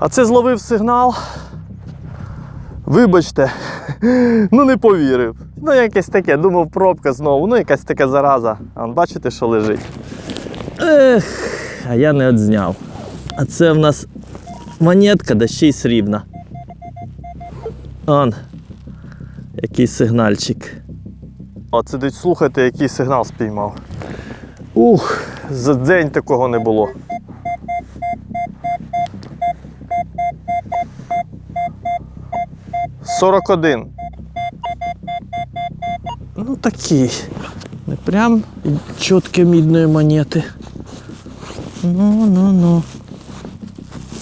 А це зловив сигнал. Вибачте, ну не повірив. Ну, якесь таке, думав, пробка знову, ну якась така зараза. А бачите, що лежить. Ех, а я не одзняв. А це в нас монетка, да ще й срібна. Он, який сигнальчик. О, це десь слухайте, який сигнал спіймав. Ух, за день такого не було. Сорок один. Ну такий. Не прям чітке мідної монети. Ну, ну, ну.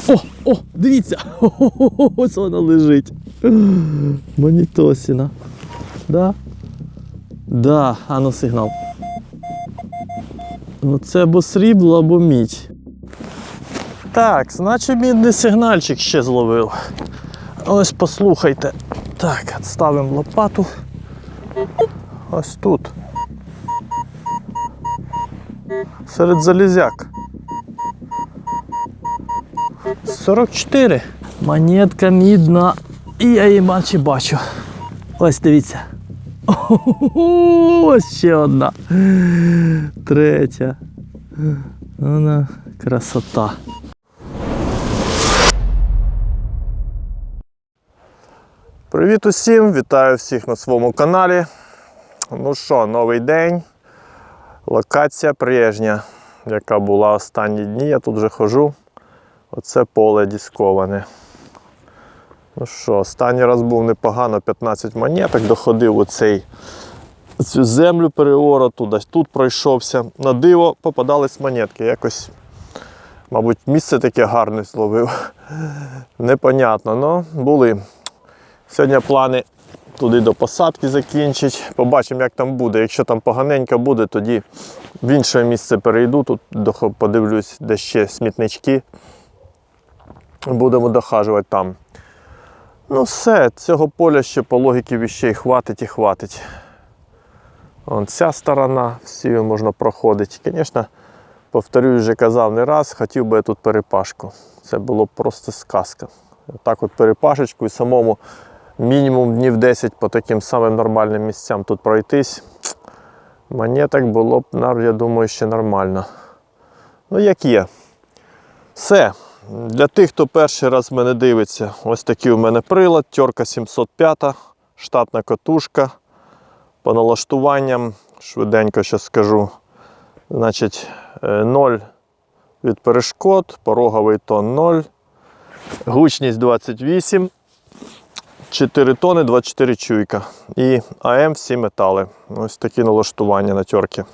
О, о, дивіться! Ось вона лежить. Монітосіна. Да? Да, а ну сигнал. Ну це або срібло, або мідь. Так, значить мідний сигнальчик ще зловив. Ось послухайте. Так, ставимо лопату. Ось тут. Серед залізяк. 44. Монетка мідна. І я її бачу бачу. Ось дивіться. Ось ще одна. Третя. Вона красота. Привіт усім! Вітаю всіх на своєму каналі. Ну що, новий день. Локація прежня, яка була останні дні. Я тут вже хожу. Оце поле дісковане. Ну що, останній раз був непогано 15 монеток, доходив у цей цю землю переора, туди, тут пройшовся. На диво попадались монетки. Якось, мабуть, місце таке гарне зловив. Непонятно, але були. Сьогодні плани туди до посадки закінчить. Побачимо, як там буде. Якщо там поганенько буде, тоді в інше місце перейду. Тут подивлюсь, де ще смітнички. Будемо дохажувати там. Ну все, цього поля ще по логіки віщей хватить і хватить. Вон ця сторона, всі можна проходити. Звісно, повторюю, вже казав не раз, хотів би я тут перепашку. Це було б просто сказка. Так от перепашечку і самому мінімум днів 10 по таким самим нормальним місцям тут пройтись. Монеток було б, я думаю, ще нормально. Ну, як є. Все. Для тих, хто перший раз мене дивиться, ось такий у мене прилад, тьорка 705, штатна катушка. По налаштуванням, швиденько ще скажу. Значить, 0 від перешкод, пороговий тон 0, гучність 28, 4 тони, 24 чуйка. І АМ всі метали. Ось такі налаштування на тьорки.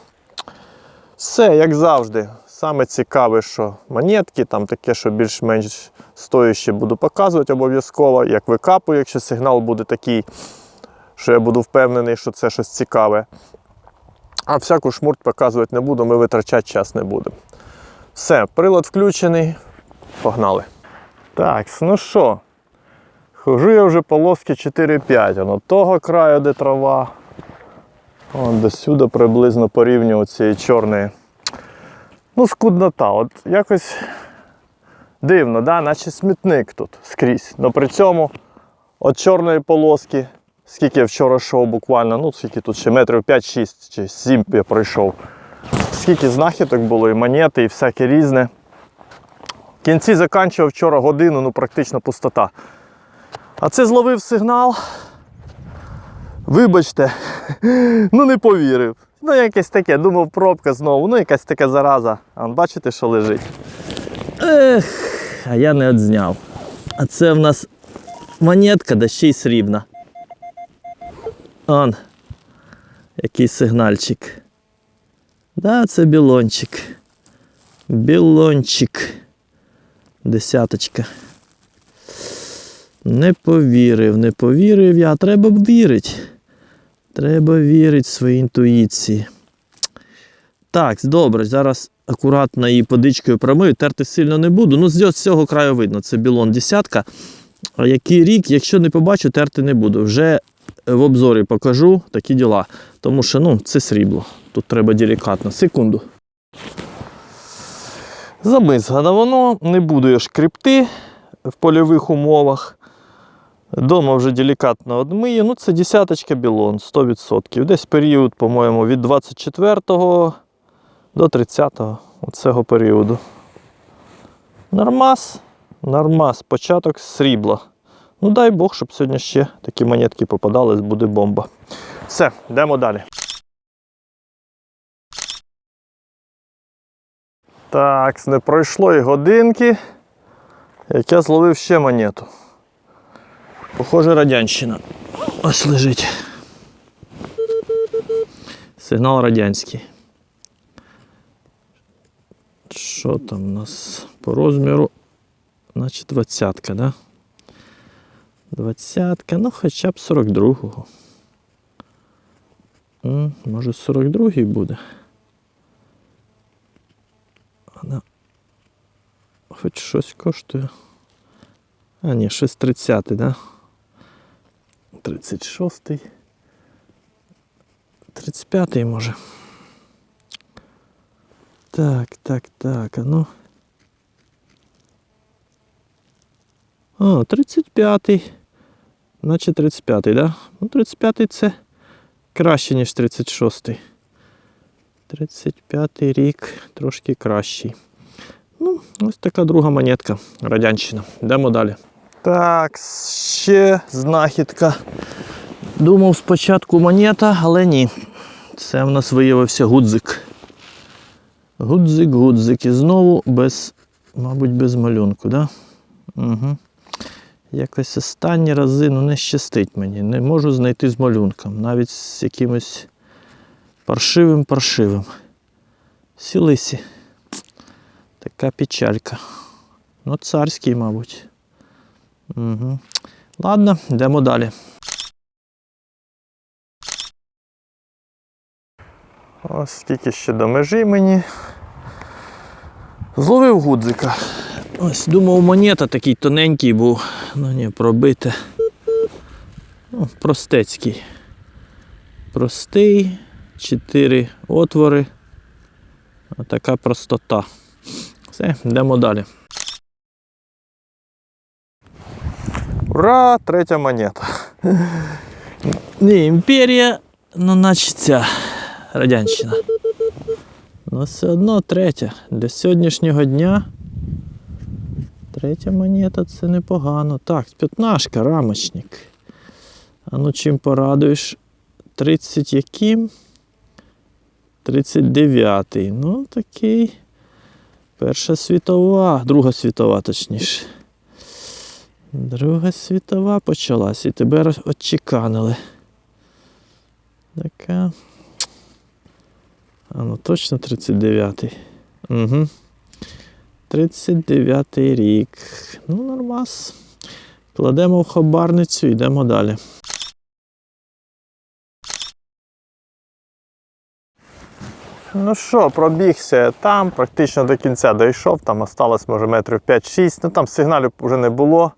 Все, як завжди. Саме цікаве, що монетки, там таке, що більш-менш стояще буду показувати обов'язково, як викапую, якщо сигнал буде такий, що я буду впевнений, що це щось цікаве. А всяку шмурт показувати не буду, ми витрачати час не будемо. Все, прилад включений. Погнали. Так, ну що, хожу я вже по лоски 4-5. Воно того краю, де трава. Вон до сюди приблизно по рівню цієї чорної. Ну, скуднота. От якось дивно, да? наче смітник тут скрізь. Но при цьому от чорної полоски, скільки я вчора йшов буквально, ну скільки тут ще метрів 5-6 чи 7 я пройшов. Скільки знахідок було, і монети, і всяке різне. В кінці закінчував вчора годину, ну практично пустота. А це зловив сигнал. Вибачте, ну не повірив. Ну, якесь таке, думав, пробка знову, ну якась така зараза. А бачите, що лежить. Ех, а я не одзняв. А це в нас монетка, да ще й срібна. Он, який сигнальчик. Да, це білончик. Білончик. Десяточка. Не повірив, не повірив я. Треба б вірити. Треба вірити своїй інтуїції. Так, добре, зараз акуратно її подичкою промию, терти сильно не буду. Ну, з цього краю видно, це білон десятка. Який рік, якщо не побачу, терти не буду. Вже в обзорі покажу такі діла. Тому що ну, це срібло. Тут треба делікатно. Секунду. Замизгано воно, не буду я шкребти. в польових умовах. Дома вже делікатно одмию. Ну, це десяточка білон, 100%. Десь період, по-моєму, від 24 до 30 цього періоду. Нормас, нормас, початок срібла. Ну, дай Бог, щоб сьогодні ще такі монетки попадались, буде бомба. Все, йдемо далі. Так, не пройшло і годинки, як я зловив ще монету. Похоже, радянщина. Ось лежить. Сигнал радянський. Що там у нас по розміру? Значить, двадцятка, да? Двадцятка, ну хоча б 42-го. Може 42-й буде. Вона хоч щось коштує. А, ні, щось 30, да? 36-й. 35-й може. Так, так, так, а ну. А, 35-й. Наче 35-й, да? Ну, 35-й це краще, ніж 36-й. 35-й рік трошки кращий. Ну, ось така друга монетка. Радянщина. Йдемо далі. Так, ще знахідка. Думав спочатку монета, але ні. Це в нас виявився гудзик. Гудзик, гудзик. І знову без, мабуть, без малюнку, да? Угу. Якось останні рази ну, не щастить мені. Не можу знайти з малюнком. Навіть з якимось паршивим паршивим. Сілисі. Така печалька. Ну, царський, мабуть. Угу. Ладно, йдемо далі. Ось скільки ще до межі мені. Зловив гудзика. Ось думав, монета такий тоненький був. Ну ні, пробите. Ну, простецький. Простий, чотири отвори. А така простота. Все, йдемо далі. Ура! Третя монета. Не імперія, ну наче ця радянщина. Ну все одно третя. Для сьогоднішнього дня. Третя монета це непогано. Так, п'ятнашка, рамочник. А ну чим порадуєш? 30 яким? 39-й. Ну, такий. Перша світова, Друга світова, точніше. Друга світова почалась і тебе отчеканили. Така. А ну точно 39-й. Угу. 39-й рік. Ну, нормас. Кладемо в хабарницю, йдемо далі. Ну що, пробігся там, практично до кінця дійшов, там осталось може метрів 5-6, ну там сигналів вже не було.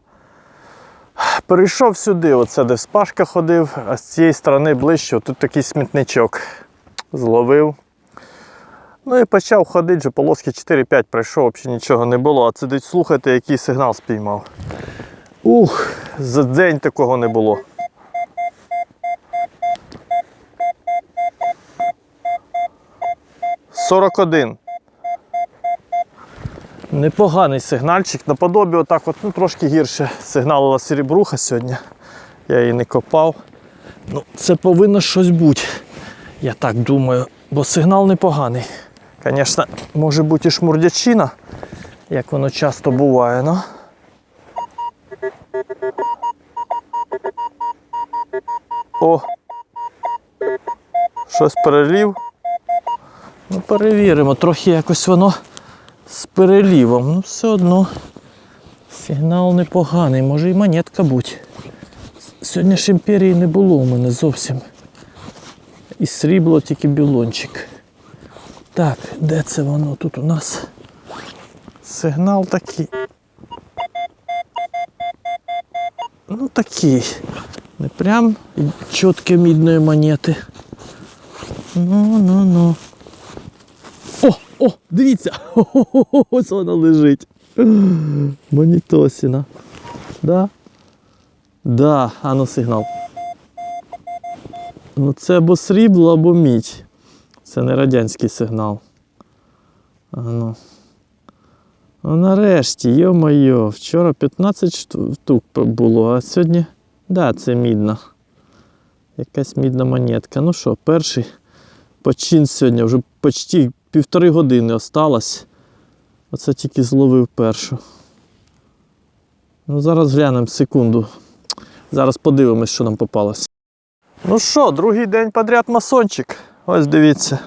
Перейшов сюди, оце де Спашка ходив, а з цієї сторони ближче, тут такий смітничок. Зловив. Ну і почав ходити, вже полоски 4-5 пройшов, взагалі нічого не було. А сидить, слухайте, який сигнал спіймав. Ух, за день такого не було. Сорок один. Непоганий сигнальчик. Наподобі отак от, ну трошки гірше сигналила серебруха сьогодні. Я її не копав. Ну, це повинно щось бути. Я так думаю, бо сигнал непоганий. Звісно, може бути і шмурдячина, як воно часто буває, ну. О! Щось перелів. Ну, перевіримо, трохи якось воно з перелівом. Ну, все одно сигнал непоганий, може і монетка будь. Сьогодні ж імперії не було у мене зовсім. І срібло тільки білончик. Так, де це воно тут у нас? Сигнал такий. Ну такий. Не прям чітке мідної монети. Ну, ну, ну. О, дивіться! Ось вона лежить. Монітосіна. Да? Да, а ну сигнал. Ну це або срібло, або мідь. Це не радянський сигнал. А ну. Ну нарешті, йо-моє, вчора 15 штук було, а сьогодні. Да, це мідна. Якась мідна монетка. Ну що, перший почин сьогодні, вже почти півтори години осталось. Оце тільки зловив першу. Ну, зараз глянемо секунду. Зараз подивимось, що нам попалось. Ну що, другий день подряд масончик. Ось дивіться.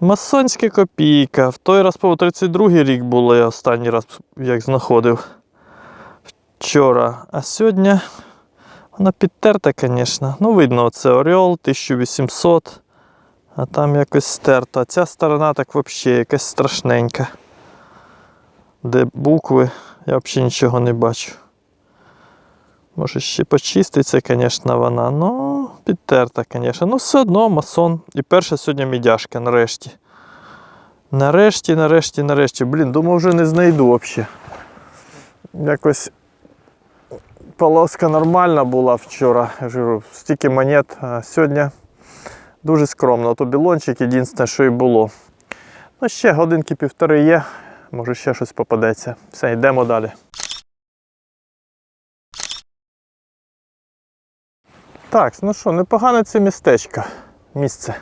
Масонська копійка. В той раз, по 32-й рік було, я останній раз як знаходив вчора. А сьогодні вона підтерта, звісно. Ну, видно, оце Орел 1800. А там якось стерто. А ця сторона так взагалі якась страшненька. Де букви, я взагалі нічого не бачу. Може ще почиститься, звісно, вона. Ну, підтерта, звісно. Ну, все одно масон. І перша сьогодні мідяшка, нарешті. Нарешті, нарешті, нарешті. Блін, думав, вже не знайду взагалі. Якось полоска нормальна була вчора. Я ж говорю, стільки монет. А сьогодні дуже скромно. То білончик єдине, що і було. Ну, ще годинки півтори є. Може ще щось попадеться. Все, йдемо далі. Так, ну що, непогане це містечко. Місце.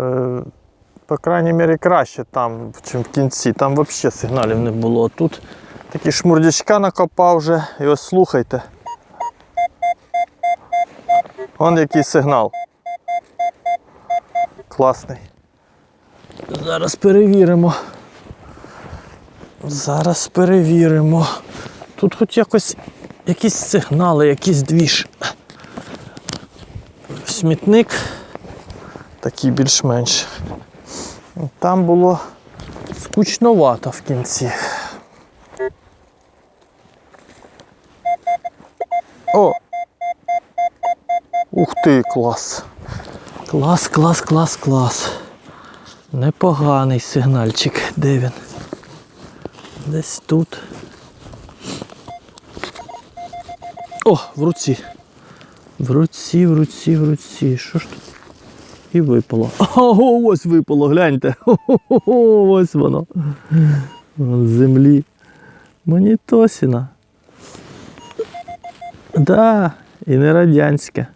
Е, по крайній мірі краще там, чим в кінці. Там взагалі сигналів не було. Тут такі шмурдячка накопав вже. І ось слухайте. Вон який сигнал. Класний. Зараз перевіримо. Зараз перевіримо. Тут хоч якось якісь сигнали, якийсь двіж. Смітник такий більш-менш. Там було скучновато в кінці. О! Ух ти, клас! Клас, клас, клас, клас. Непоганий сигнальчик. Де він? Десь тут. О, в руці. В руці, в руці, в руці. Що ж тут? І випало. Ого, ось випало, гляньте. Ого, ось воно. З землі. Монітосіна. Да, і не радянська.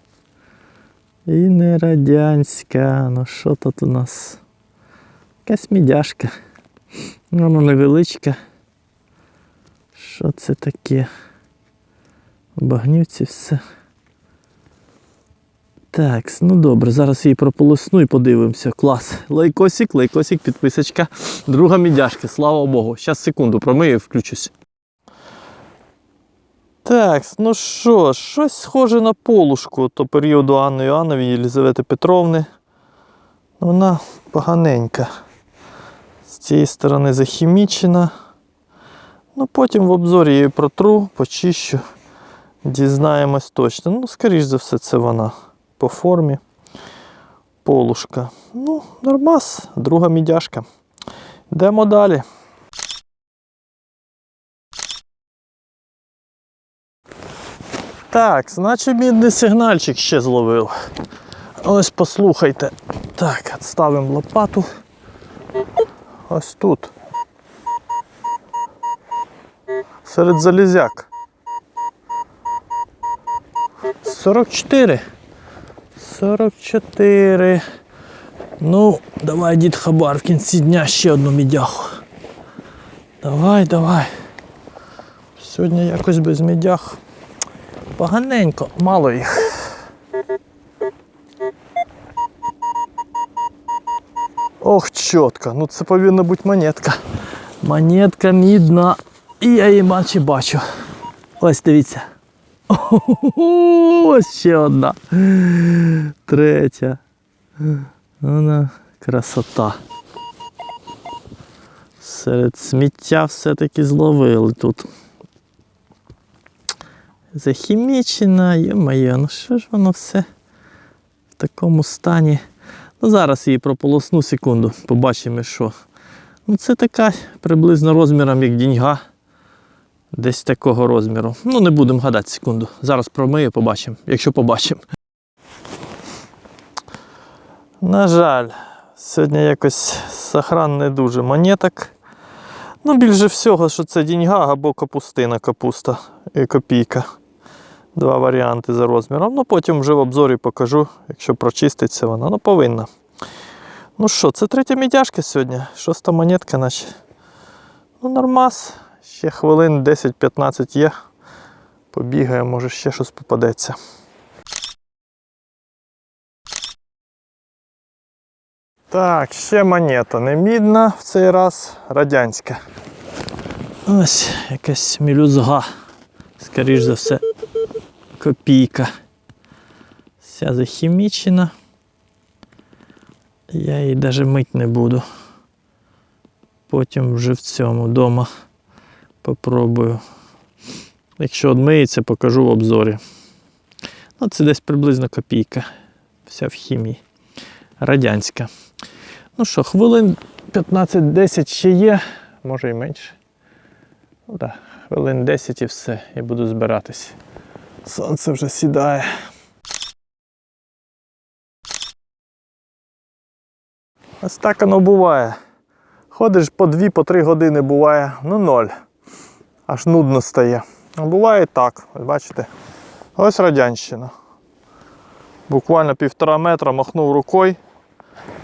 І не радянська. Ну що тут у нас? Якась мідяшка. Вона невеличка. Що це таке? Багнюці все. Так, ну добре, зараз її прополосну і подивимося. Клас. Лайкосик, лайкосик, підписочка. Друга мідяшка, слава Богу. Зараз секунду промию і включусь. Так, ну що, щось схоже на полушку то періоду Анни Іоаннові Єлізавети Петровни. Вона поганенька. З цієї сторони захімічена. Ну, потім в обзорі її протру, почищу. Дізнаємось точно. Ну, скоріш за все, це вона по формі. Полушка. Ну, нормас, друга мідяшка. Йдемо далі. Так, значить мідний сигнальчик ще зловив. Ось послухайте. Так, ставимо лопату. Ось тут. Серед залізяк. 44. 44. Ну, давай, дід Хабар, в кінці дня ще одну мідяху. Давай, давай. Сьогодні якось без мідях. Поганенько, мало їх. Ох, чітко. Ну це повинна бути монетка. Монетка мідна. І я її бачу бачу. Ось дивіться. Ось ще одна. Третя. Вона красота. Серед сміття все-таки зловили тут. Захімічена, є-моє, ну що ж воно все в такому стані. Ну зараз її прополосну секунду, побачимо, що Ну, це така приблизно розміром, як діньга. Десь такого розміру. Ну, не будемо гадати секунду. Зараз промию, побачимо, якщо побачимо. На жаль, сьогодні якось сохран не дуже монеток. Ну, більше всього, що це діньга або капустина капуста і копійка. Два варіанти за розміром. Ну, потім вже в обзорі покажу, якщо прочиститься вона. Ну, повинна. Ну що, це третя мідяшка сьогодні. Шоста монетка, наче. Ну, нормас. Ще хвилин 10-15 є. Побігає, може ще щось попадеться. Так, ще монета не мідна в цей раз радянська. Ось якась мілюзга. Скоріш за все, копійка. Вся захімічена. Я її навіть мить не буду. Потім вже в цьому вдома попробую. Якщо одмиється, покажу в обзорі. Ну, це десь приблизно копійка. Вся в хімії. Радянська. Ну що, хвилин 15-10 ще є, може і менше. Ну так, хвилин 10 і все, і буду збиратись. Сонце вже сідає. Ось так воно буває. Ходиш по 2-3 години буває, ну ноль. Аж нудно стає. А буває так, ось бачите. Ось радянщина. Буквально півтора метра махнув рукою.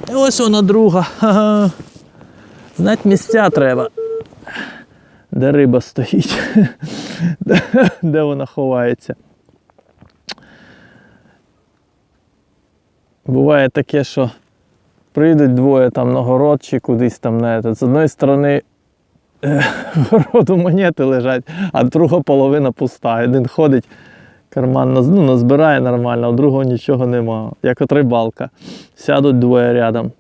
І ось вона друга. Знать місця треба. Де риба стоїть, де вона ховається. Буває таке, що прийдуть двоє там на город чи кудись там на этот. З одної сторони е, городу монети лежать, а друга половина пуста. Один ходить, карман ну, назбирає нормально, а другого нічого нема. Як от рибалка. Сядуть двоє рядом.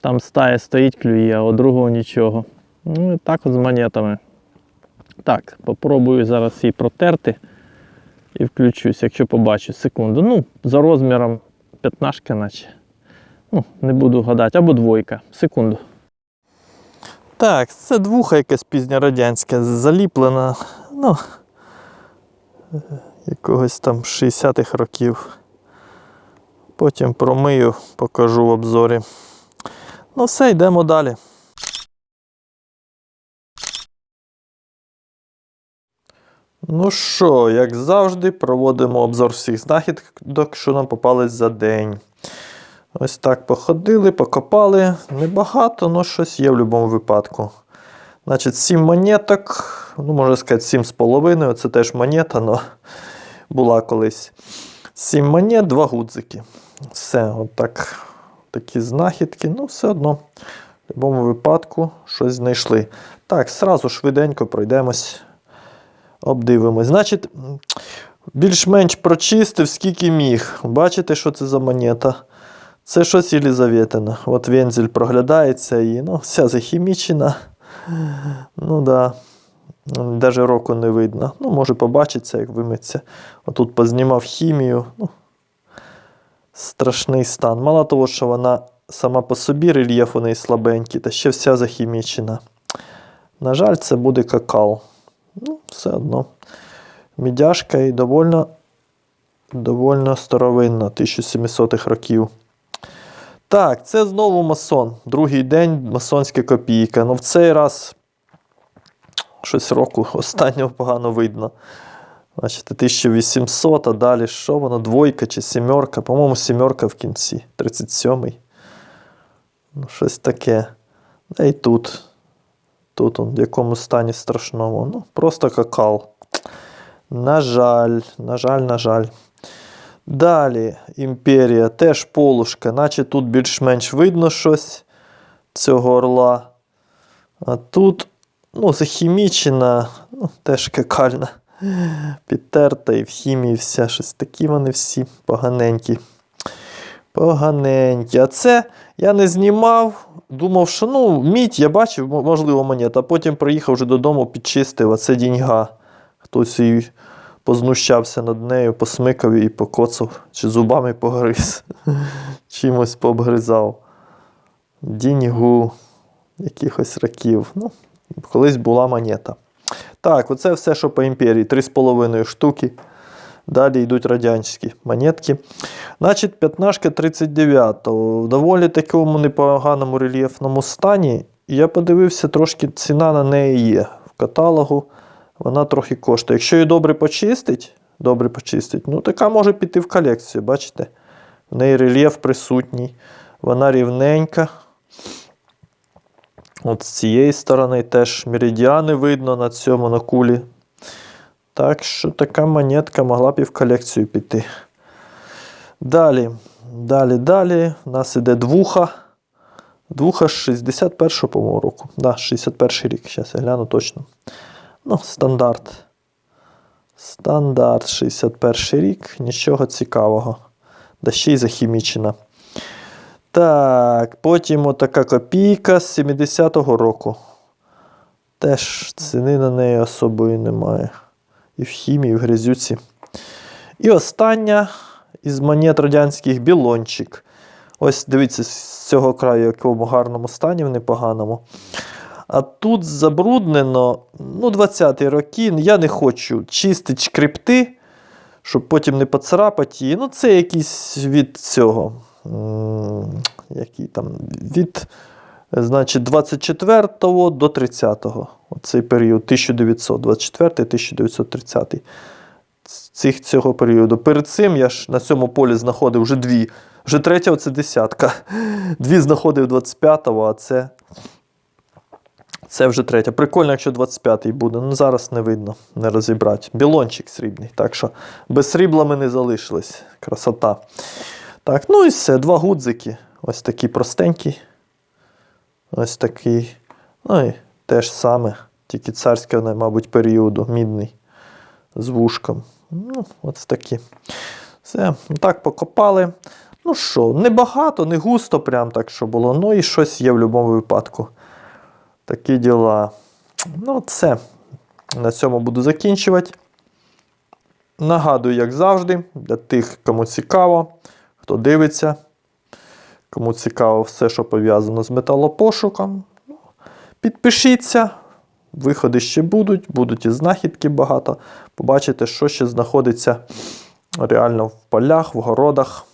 Там стая стоїть, клює, а у другого нічого. Ну і так от з монетами. Так, попробую зараз її протерти і включусь, якщо побачу секунду. Ну, за розміром п'ятнашка, наче. Ну, не буду гадати, або двойка. Секунду. Так, це двуха якась пізньорадянська, заліплена, ну, якогось там 60-х років. Потім промию, покажу в обзорі. Ну все, йдемо далі. Ну що, як завжди, проводимо обзор всіх знахідок, що нам попались за день. Ось так походили, покопали. Небагато, але щось є в будь-якому випадку. Значить, 7 монеток, ну, можна сказати, 7,5. Це теж монета, але була колись. 7 монет, 2 гудзики. Все, отак. Такі знахідки. Ну, все одно, в будь-якому випадку щось знайшли. Так, сразу швиденько пройдемось, обдивимось. Значить, більш-менш прочистив, скільки міг. Бачите, що це за монета? Це щось Єлізаветина. От вензель проглядається і ну, вся захімічена. Ну да. Навіть року не видно. Ну, може побачиться, як виметься. Отут познімав хімію. Ну, страшний стан. Мало того, що вона сама по собі рельєф у неї слабенький, та ще вся захімічена. На жаль, це буде какал. Ну, все одно. Мідяшка і довольно, довольно старовинна, 1700-х років. Так, це знову масон. Другий день масонська копійка. Ну в цей раз щось року останнього погано видно. Бачите, 1800, а далі що воно? Двойка чи сімерка? По-моєму, сімерка в кінці. 37-й. Ну, щось таке. Да і тут. Тут он в якому стані страшному. Ну, просто какал. На жаль, на жаль, на жаль. Далі імперія, теж полушка, наче тут більш-менш видно щось цього орла. А тут ну, захімічена, ну, теж какальна, підтерта і в хімії вся щось такі вони всі поганенькі. Поганенькі. А це я не знімав. Думав, що ну, мідь я бачив, можливо, монета, а потім приїхав вже додому, підчистив, а це діньга. Хтось її познущався над нею, посмикав її, покоцав, чи зубами погриз, чимось пообгризав. Діньгу. якихось років. Ну, колись була монета. Так, оце все, що по імперії. 3,5 штуки. Далі йдуть радянські монетки. Значить, п'ятнашка 39-го. В доволі такому непоганому рельєфному стані. Я подивився, трошки ціна на неї є. В каталогу вона трохи коштує. Якщо її добре почистить, добре почистить, ну така може піти в колекцію, бачите? В неї рельєф присутній, вона рівненька. От з цієї сторони теж меридіани видно на цьому на кулі. Так що така монетка могла б і в колекцію піти. Далі, далі, далі. У нас іде двуха. Двуха з 61 по-моєму року. Да, 61 рік. Зараз я гляну точно. Ну, стандарт. Стандарт 61 рік. Нічого цікавого. Да ще й захімічена. Так, потім отака копійка з 70-го року. Теж ціни на неї особої немає. І в хімії, і в грязюці. І остання із монет радянських білончик. Ось дивіться, з цього краю, в якому гарному стані, в непоганому. А тут забруднено, ну, 20-ті роки. Я не хочу чистити шкрипти, щоб потім не поцарапати її. Ну, це якийсь від цього. Який там, від значить, 24 до 30-го. Оцей період 1924-1930. Цих, цього періоду. Перед цим я ж на цьому полі знаходив вже дві. Вже третя це десятка. Дві знаходив 25-го, а це. Це вже третя. Прикольно, якщо 25-й буде. Ну зараз не видно, не розібрати. Білончик срібний. Так що без срібла ми не залишились. Красота. Так, ну і все. Два гудзики. Ось такий простенький. Ось такий. Ну і те ж саме. Тільки царського, мабуть, періоду, мідний. З вушком. Ну, ось такі. Все, так покопали. Ну що, не багато, не густо, прям так, що було. Ну і щось є в будь-якому випадку. Такі діла. Ну, все. На цьому буду закінчувати. Нагадую, як завжди, для тих, кому цікаво, хто дивиться, кому цікаво все, що пов'язано з металопошуком. ну, Підпишіться. Виходи ще будуть, будуть і знахідки багато. Побачите, що ще знаходиться реально в полях, в городах,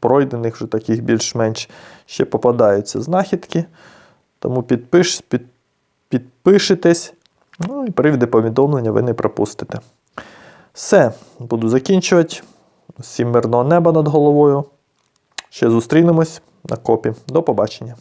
пройдених вже таких більш-менш ще попадаються знахідки. Тому підпиш, під, підпишитесь, ну і привіди повідомлення ви не пропустите. Все, буду закінчувати. Всім мирного неба над головою. Ще зустрінемось на копі. До побачення.